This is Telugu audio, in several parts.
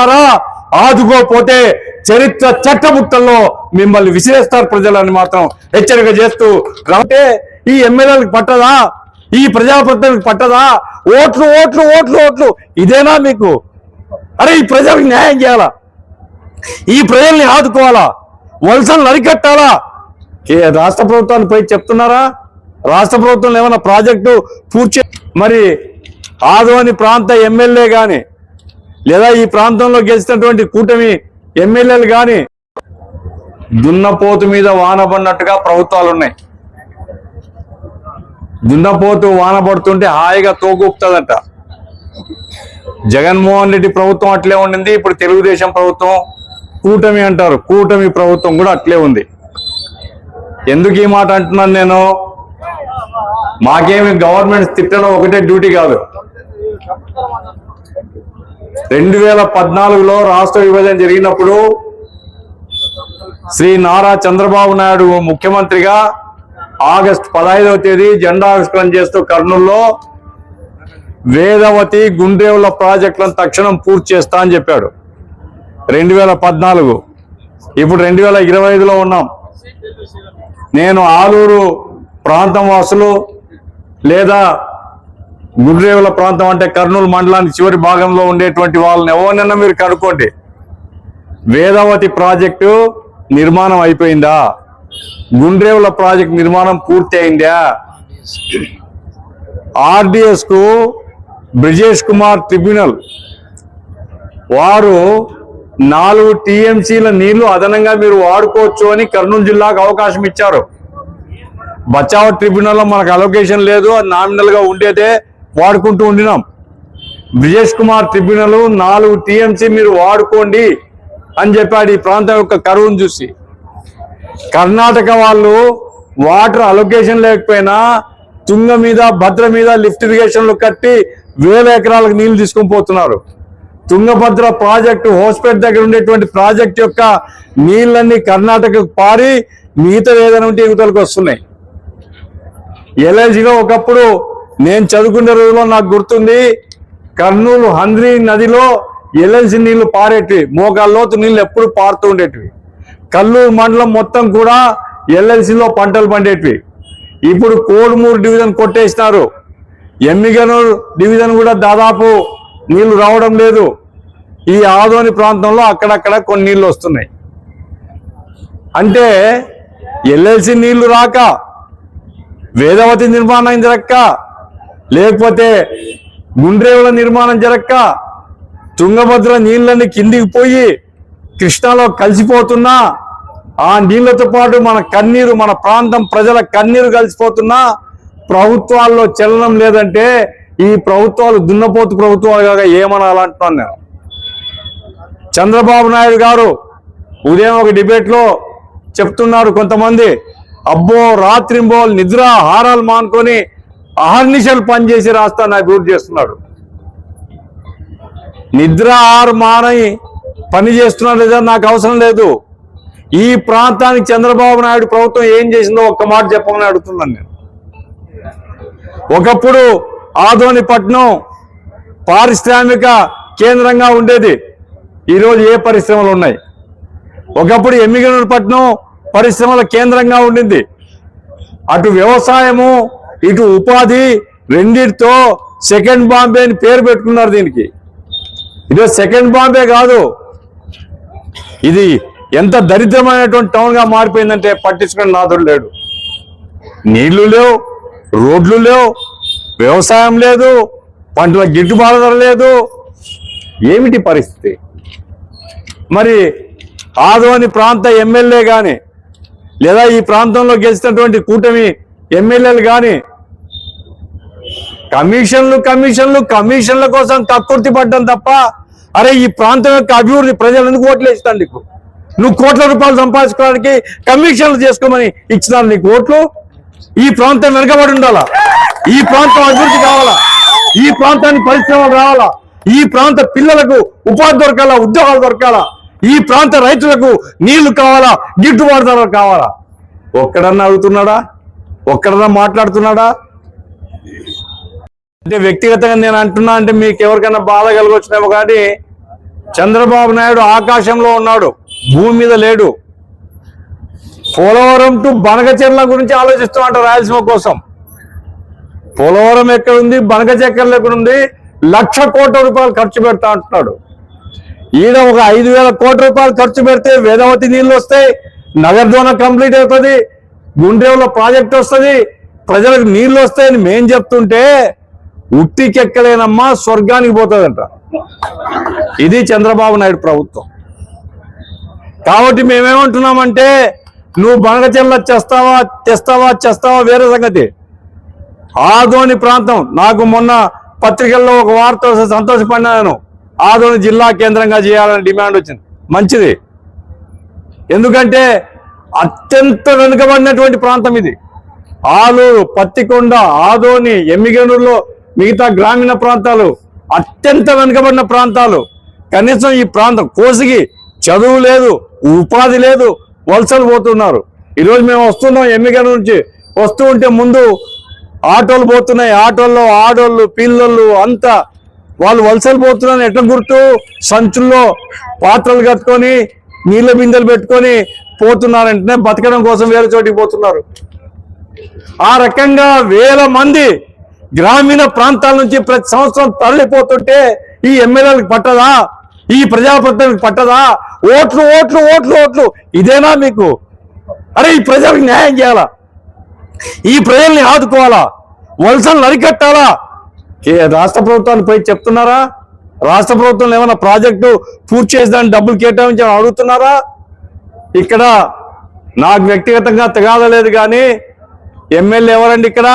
ఆదుకుంటారా ఆదుకోపోతే చరిత్ర చట్టముట్టల్లో మిమ్మల్ని విసిరేస్తారు ప్రజలని మాత్రం హెచ్చరిక చేస్తూ కాబట్టి ఈ ఎమ్మెల్యేలకు పట్టదా? ఈ ప్రజాప్రతినిధులకు పట్టదా? ఓట్లు ఓట్లు ఓట్లు ఓట్లు. ఇదేనా మీకు? అరే ఈ ప్రజలకు న్యాయం చేయాలా? ఈ ప్రజల్ని ఆదుకోవాలా? వలసలు అరికట్టాలా ఏ రాష్ట్ర ప్రభుత్వాన్ని పోయి చెప్తున్నారా? రాష్ట్ర ప్రభుత్వం ఏమైనా ప్రాజెక్టు పూర్తి మరి ఆదోని ప్రాంత ఎమ్మెల్యే కానీ లేదా ఈ ప్రాంతంలో గెలిచినటువంటి కూటమి ఎమ్మెల్యేలు గాని దున్నపోతు మీద వాన పడినట్టుగా ప్రభుత్వాలు ఉన్నాయి. దున్నపోతు వాన పడుతుంటే హాయిగా తోగుపుతుందట. జగన్మోహన్ రెడ్డి ప్రభుత్వం అట్లే ఉండింది ఇప్పుడు తెలుగుదేశం ప్రభుత్వం కూటమి అంటారు. కూటమి ప్రభుత్వం కూడా అట్లే ఉంది. ఎందుకు ఈ మాట అంటున్నాను నేను? మాకేమి గవర్నమెంట్ తిట్టడం ఒకటే డ్యూటీ కాదు. రెండు వేల పద్నాలుగులో రాష్ట్ర విభజన జరిగినప్పుడు శ్రీ నారా చంద్రబాబు నాయుడు ముఖ్యమంత్రిగా ఆగస్టు పదహైదవ తేదీ జెండా ఆవిష్కరణ చేస్తూ కర్నూలులో వేదవతి గుండ్రేవుల ప్రాజెక్టులను తక్షణం పూర్తి చేస్తా అని చెప్పాడు. రెండు వేల పద్నాలుగు. ఇప్పుడు రెండు వేల ఇరవై ఐదులో ఉన్నాం. నేను ఆలూరు ప్రాంతం వాసులు లేదా గుండ్రేవుల ప్రాంతం అంటే కర్నూలు మండలానికి చివరి భాగంలో ఉండేటువంటి వాళ్ళని ఎవరినైనా మీరు కనుక్కోండి. వేదావతి ప్రాజెక్టు నిర్మాణం అయిపోయిందా? గుండ్రేవుల ప్రాజెక్ట్ నిర్మాణం పూర్తి అయిందా? ఆర్డిఎస్కు బ్రిజేష్ కుమార్ ట్రిబ్యునల్ వారు నాలుగు టీఎంసీల నీళ్ళు అదనంగా మీరు వాడుకోవచ్చు అని కర్నూలు జిల్లాకు అవకాశం ఇచ్చారు. బచావ్ ట్రిబ్యునల్లో మనకు అలొకేషన్ లేదు అది నామినల్గా ఉండేదే. వాడుకుంటూ ఉండినాం. బ్రిజేష్ కుమార్ ట్రిబ్యునల్ నాలుగు టీఎంసీ మీరు వాడుకోండి అని చెప్పాడు ఈ ప్రాంతం యొక్క కరువును చూసి. కర్ణాటక వాళ్ళు వాటర్ అలొకేషన్ లేకపోయినా తుంగ మీద భద్ర మీద లిఫ్ట్ ఇరిగేషన్లు కట్టి వేల ఎకరాలకు నీళ్ళు తీసుకొని పోతున్నారు. తుంగభద్ర ప్రాజెక్టు హోస్పేట్ దగ్గర ఉండేటువంటి ప్రాజెక్ట్ యొక్క నీళ్ళన్నీ కర్ణాటకకు పారి మిగతా ఏదైనా ఉంటే యువతలకు వస్తున్నాయి. ఎల్ఐసిగా ఒకప్పుడు నేను చదువుకునే రోజుల్లో నాకు గుర్తుంది కర్నూలు హంద్రి నదిలో ఎల్ఎల్సి నీళ్ళు పారేటివి. మోకాళ్ళ లోతు నీళ్ళు ఎప్పుడు పారుతూ ఉండేటివి. కల్లూరు మండలం మొత్తం కూడా ఎల్ఎల్సిలో పంటలు పండేటివి. ఇప్పుడు కోడుమూరు డివిజన్ కొట్టేసినారు. ఎమ్మిగనూరు డివిజన్ కూడా దాదాపు నీళ్ళు రావడం లేదు. ఈ ఆదోని ప్రాంతంలో అక్కడక్కడ కొన్ని నీళ్ళు వస్తున్నాయి. అంటే ఎల్ఎల్సి నీళ్ళు రాక వేదవతి నిర్మాణం జరక్క లేకపోతే గుండ్రేవుల నిర్మాణం జరక్క తుంగభద్ర నీళ్ళని కిందికి పోయి కృష్ణాలో కలిసిపోతున్నా ఆ నీళ్ళతో పాటు మన కన్నీరు మన ప్రాంతం ప్రజల కన్నీరు కలిసిపోతున్నా ప్రభుత్వాల్లో చలనం లేదంటే ఈ ప్రభుత్వాలు దున్నపోతు ప్రభుత్వాలు కాక ఏమనాలంటున్నాను నేను. చంద్రబాబు నాయుడు గారు ఉదయం ఒక డిబేట్లో చెప్తున్నారు కొంతమంది అబ్బో రాత్రింబోల్ నిద్ర హారాలు మానుకొని అహర్నిశలు పనిచేసి రాస్తా నాకు గురి చేస్తున్నాడు. నిద్ర ఆరు మానై పని చేస్తున్నాడు లేదా నాకు అవసరం లేదు. ఈ ప్రాంతానికి చంద్రబాబు నాయుడు ప్రభుత్వం ఏం చేసిందో ఒక్క మాట చెప్పమని అడుగుతున్నాను నేను. ఒకప్పుడు ఆదోని పట్నం పారిశ్రామిక కేంద్రంగా ఉండేది. ఈరోజు ఏ పరిశ్రమలు ఉన్నాయి? ఒకప్పుడు ఎమ్మిగనూరు పట్నం పరిశ్రమల కేంద్రంగా ఉండింది. అటు వ్యవసాయము ఇటు ఉపాధి రెండిటితో సెకండ్ బాంబే అని పేరు పెట్టుకున్నారు దీనికి. ఇది సెకండ్ బాంబే కాదు. ఇది ఎంత దరిద్రమైనటువంటి టౌన్గా మారిపోయిందంటే పట్టించుకుని నాదుడు లేడు. నీళ్ళు లేవు రోడ్లు లేవు వ్యవసాయం లేదు పంటల గిట్టుబాటు ధర లేదు. ఏమిటి పరిస్థితి? మరి ఆదోని ప్రాంత ఎమ్మెల్యే కానీ లేదా ఈ ప్రాంతంలో గెలిచినటువంటి కూటమి ఎమ్మెల్యేలు కానీ కమిషన్లు కమిషన్లు కమిషన్ల కోసం కక్కుర్తి పడ్డం తప్ప అరే ఈ ప్రాంతం యొక్క అభివృద్ధి ప్రజలు ఎందుకు ఓట్లు ఇస్తాను నీకు? నువ్వు కోట్ల రూపాయలు సంపాదించుకోవడానికి కమిషన్లు చేసుకోమని ఇచ్చినారు నీకు ఓట్లు? ఈ ప్రాంతం వెనకబడి ఉండాలా? ఈ ప్రాంతం అభివృద్ధి కావాలా? ఈ ప్రాంతానికి పరిశ్రమలు రావాలా? ఈ ప్రాంత పిల్లలకు ఉపాధి దొరకాలా? ఉద్యోగాలు దొరకాలా? ఈ ప్రాంత రైతులకు నీళ్ళు కావాలా? గిట్టుబాటు ధరలు కావాలా? ఒక్కడన్నా అడుగుతున్నాడా? ఒక్కడన్నా మాట్లాడుతున్నాడా? అంటే వ్యక్తిగతంగా నేను అంటున్నా అంటే మీకు ఎవరికైనా బాధ కలిగొచ్చినామో కానీ చంద్రబాబు నాయుడు ఆకాశంలో ఉన్నాడు భూమి మీద లేడు. పోలవరం టు బనకచెర్ల గురించి ఆలోచిస్తూ అంటారు రాయలసీమ కోసం. పోలవరం ఎక్కడుంది బనగచెక్కర్లు ఎక్కడుంది లక్ష కోట్ల రూపాయలు ఖర్చు పెడతా అంటున్నాడు. ఈడ ఒక ఐదు వేల కోట్ల రూపాయలు ఖర్చు పెడితే వేదవతి నీళ్ళు వస్తాయి నగర్దోన కంప్లీట్ అవుతుంది గుండ్రేవులో ప్రాజెక్ట్ వస్తుంది ప్రజలకు నీళ్ళు వస్తాయని మేం చెప్తుంటే ఉట్టికెక్కలేనమ్మా స్వర్గానికి పోతుందంట. ఇది చంద్రబాబు నాయుడు ప్రభుత్వం. కాబట్టి మేమేమంటున్నామంటే నువ్వు బనగచెల్ల చేస్తావా తెస్తావా చేస్తావా వేరే సంగతి. ఆదోని ప్రాంతం నాకు మొన్న పత్రికల్లో ఒక వార్త సంతోషపడినాను ఆదోని జిల్లా కేంద్రంగా చేయాలని డిమాండ్ వచ్చింది. మంచిది. ఎందుకంటే అత్యంత వెనుకబడినటువంటి ప్రాంతం ఇది. ఆలూరు పత్తికొండ ఆదోని ఎమ్మిగనూరులో మిగతా గ్రామీణ ప్రాంతాలు అత్యంత వెనుకబడిన ప్రాంతాలు. కనీసం ఈ ప్రాంతం కోసిగి చదువు లేదు ఉపాధి లేదు వలసలు పోతున్నారు. ఈరోజు మేము వస్తున్నాం ఎమ్మిగనూరు నుంచి. వస్తూ ఉంటే ముందు ఆటోలు పోతున్నాయి. ఆటోల్లో ఆడోళ్ళు పిల్లలు అంతా వాళ్ళు వలసలు పోతున్నారని ఎట్లా గుర్తు? సంచుల్లో పాత్రలు కట్టుకొని నీళ్ళ బిందెలు పెట్టుకొని పోతున్నారంటే బతకడం కోసం వేరే చోటికి పోతున్నారు. ఆ రకంగా వేల మంది గ్రామీణ ప్రాంతాల నుంచి ప్రతి సంవత్సరం తరలిపోతుంటే ఈ ఎమ్మెల్యేలకు పట్టదా? ఈ ప్రజాప్రతినిధులకు పట్టదా? ఓట్లు ఓట్లు ఓట్లు ఓట్లు. ఇదేనా మీకు? అరే ఈ ప్రజలకు న్యాయం చేయాలా? ఈ ప్రజల్ని ఆదుకోవాలా? వలసలు అరికట్టాలా? ఏ రాష్ట్ర ప్రభుత్వాన్ని పోయి చెప్తున్నారా? రాష్ట్ర ప్రభుత్వం ఏమైనా ప్రాజెక్టు పూర్తి చేసేదాన్ని డబ్బులు కేటాయించాలని అడుగుతున్నారా? ఇక్కడ నాకు వ్యక్తిగతంగా తెగాదలేదు కానీ ఎమ్మెల్యే ఎవరండి ఇక్కడ?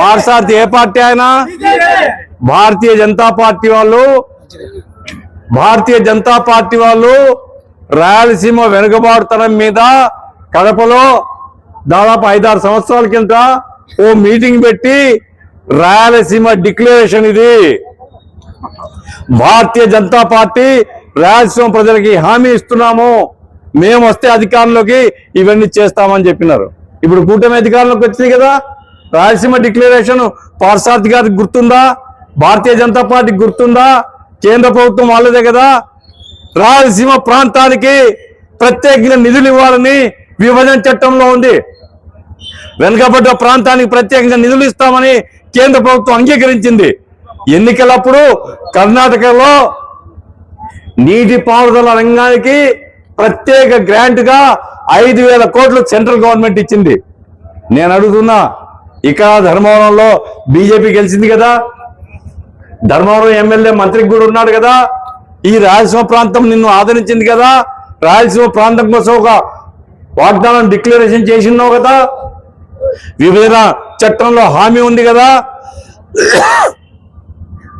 వారసార్థి ఏ పార్టీ ఆయన? భారతీయ జనతా పార్టీ వాళ్ళు. భారతీయ జనతా పార్టీ వాళ్ళు రాయలసీమ వెనుకబాటుతనం మీద కడపలో దాదాపు ఐదారు సంవత్సరాల కింద ఓ మీటింగ్ పెట్టి రాయలసీమ డిక్లరేషన్ ఇది. భారతీయ జనతా పార్టీ రాయలసీమ ప్రజలకి హామీ ఇస్తున్నాము. మేము వస్తే అధికారంలోకి ఇవన్నీ చేస్తామని చెప్పినారు. ఇప్పుడు కూటమి అధికారంలోకి వచ్చింది కదా. రాయలసీమ డిక్లరేషన్ పార్సార్థి గారికి గుర్తుందా? భారతీయ జనతా పార్టీకి గుర్తుందా? కేంద్ర ప్రభుత్వం వాళ్ళదే కదా. రాయలసీమ ప్రాంతానికి ప్రత్యేకంగా నిధులు ఇవ్వాలని విభజన చట్టంలో ఉంది. వెనుకబడ్డ ప్రాంతానికి ప్రత్యేకంగా నిధులు ఇస్తామని కేంద్ర ప్రభుత్వం అంగీకరించింది. ఎన్నికలప్పుడు కర్ణాటకలో నీటి పారుదల రంగానికి ప్రత్యేక గ్రాంట్గా ఐదు వేల కోట్లు సెంట్రల్ గవర్నమెంట్ ఇచ్చింది. నేను అడుగుతున్నా ఇక్కడ ధర్మవరంలో బీజేపీ గెలిచింది కదా? ధర్మవరం ఎమ్మెల్యే మంత్రికి కూడా ఉన్నాడు కదా? ఈ రాయలసీమ ప్రాంతం నిన్ను ఆదరించింది కదా? రాయలసీమ ప్రాంతం కోసం ఒక వాగ్దానం డిక్లరేషన్ చేసినావు కదా? విభజన చట్టంలో హామీ ఉంది కదా?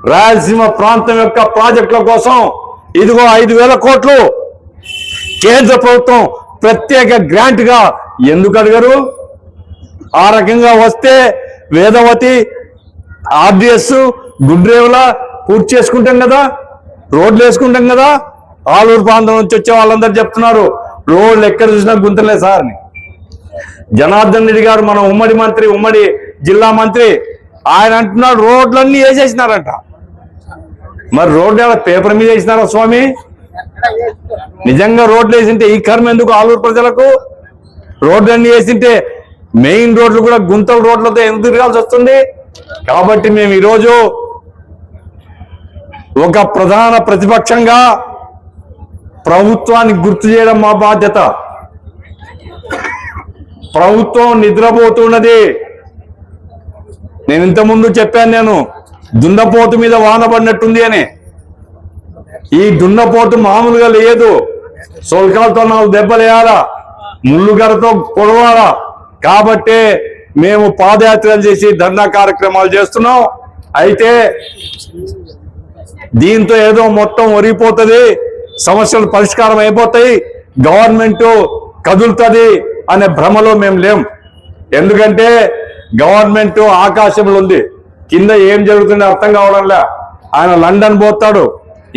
రాయలసీమ ప్రాంతం యొక్క ప్రాజెక్టుల కోసం ఇదిగో ఐదు వేల కోట్లు. కేంద్ర ప్రభుత్వం ప్రత్యేక గ్రాంట్గా ఎందుకు అడగరు? ఆ రకంగా వస్తే వేదవతి ఆర్డిఎస్ గుండ్రేవుల పూర్తి చేసుకుంటాం కదా? రోడ్లు వేసుకుంటాం కదా? ఆలూరు ప్రాంతం నుంచి వచ్చే వాళ్ళందరూ చెప్తున్నారు. రోడ్లు ఎక్కడ చూసినా గుంతలే సార్ అని. జనార్దన్ రెడ్డి గారు మన ఉమ్మడి మంత్రి ఉమ్మడి జిల్లా మంత్రి ఆయన అంటున్నాడు రోడ్లన్నీ వేసేసినారంట. మరి రోడ్లు ఏమైనా పేపర్ మీద వేసినారా స్వామి? నిజంగా రోడ్లు వేసింటే ఈ కర్మ ఎందుకు ఆలూరు ప్రజలకు? రోడ్లన్నీ వేసింటే మెయిన్ రోడ్లు కూడా గుంతల రోడ్లతో ఎందుకు తిరగాల్సి వస్తుంది? కాబట్టి మేము ఈరోజు ఒక ప్రధాన ప్రతిపక్షంగా ప్రభుత్వానికి గుర్తు చేయడం మా బాధ్యత. ప్రభుత్వం నిద్రపోతున్నది. నేను ఇంతకుముందు చెప్పాను నేను. దున్నపోతు మీద వాన పడినట్టుంది అని. ఈ దున్నపోతు మామూలుగా లేదు. సొల్కాలతో నాలుగు దెబ్బలేయాలా ముళ్ళుగరతో పొడవాలా కాబట్టే మేము పాదయాత్రలు చేసి ధర్నా కార్యక్రమాలు చేస్తున్నాం. అయితే దీంతో ఏదో మొత్తం ఒరిగిపోతుంది. సమస్యలు పరిష్కారం అయిపోతాయి. గవర్నమెంట్ కదులుతుంది అనే భ్రమలో మేము లేం. ఎందుకంటే గవర్నమెంట్ ఆకాశంలో ఉంది. కింద ఏం జరుగుతుందో అర్థం కావడంలే. ఆయన లండన్ పోతాడు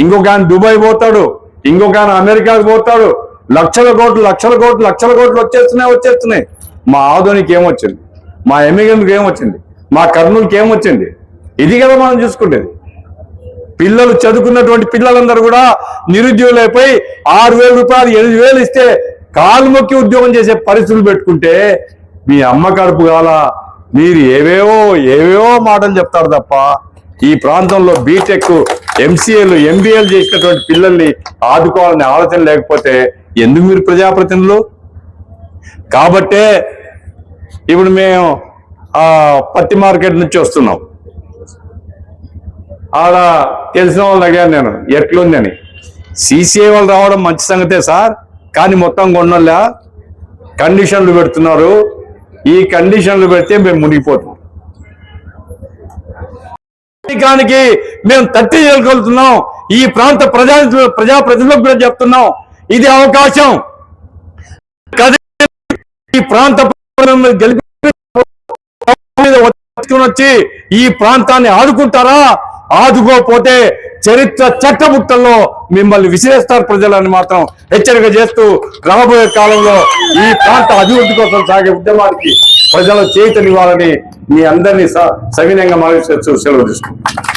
ఇంకొక ఆయన దుబాయ్ పోతాడు ఇంకొక ఆయన అమెరికాకు పోతాడు. లక్షల కోట్లు లక్షల కోట్లు లక్షల కోట్లు వచ్చేస్తున్నాయి వచ్చేస్తున్నాయి. మా ఆదోనికి ఏమొచ్చింది? మా ఎమ్మిగందుకు ఏమొచ్చింది? మా కర్నూలుకి ఏమొచ్చింది? ఇది కదా మనం చూసుకునేది పిల్లలు చదువుకున్నటువంటి పిల్లలందరూ కూడా నిరుద్యోగులైపోయి ఆరు వేల రూపాయలు ఎనిమిది వేలు ఇస్తే కాలు మొక్కి ఉద్యోగం చేసే పరిస్థితులు పెట్టుకుంటే మీ అమ్మ కడుపు కాలా మీరు ఏవేవో ఏవేవో మాటలు చెప్తారు తప్ప ఈ ప్రాంతంలో బీటెక్ ఎంసీఏలు ఎంబీఏలు చేసినటువంటి పిల్లల్ని ఆదుకోవాలనే ఆలోచన లేకపోతే ఎందుకు మీరు ప్రజాప్రతినిధులు? కాబట్టే ఇప్పుడు మేము ఆ పత్తి మార్కెట్ నుంచి వస్తున్నాం. ఆడ తెలిసిన వాళ్ళని అడిగాను నేను ఎట్లుందని సీసీఐ వాళ్ళు రావడం మంచి సంగతే సార్ కానీ మొత్తం కొన్నోళ్ళ? కండిషన్లు పెడుతున్నారు. ఈ కండిషన్లు పెడితే మేము మునిగిపోతాం. మేము తట్టి చేయగలుగుతున్నాం ఈ ప్రాంత ప్రజా ప్రజాప్రతినిధులకు కూడా చెప్తున్నాం. ఇది అవకాశం. ఈ ప్రాంత గెలిపి వచ్చి ఈ ప్రాంతాన్ని ఆదుకుంటారా? ఆదుకోపోతే చరిత్ర చట్టబుట్టల్లో మిమ్మల్ని విసిరేస్తారు ప్రజలని మాత్రం హెచ్చరిక చేస్తూ రాబోయే కాలంలో ఈ ప్రాంత అభివృద్ధి కోసం సాగే ఉద్యమానికి ప్రజల చేతనివ్వాలని మీ అందరినీ స- సవినయంగా మనవి చేస్తూ సెలవు తీసుకుంటాం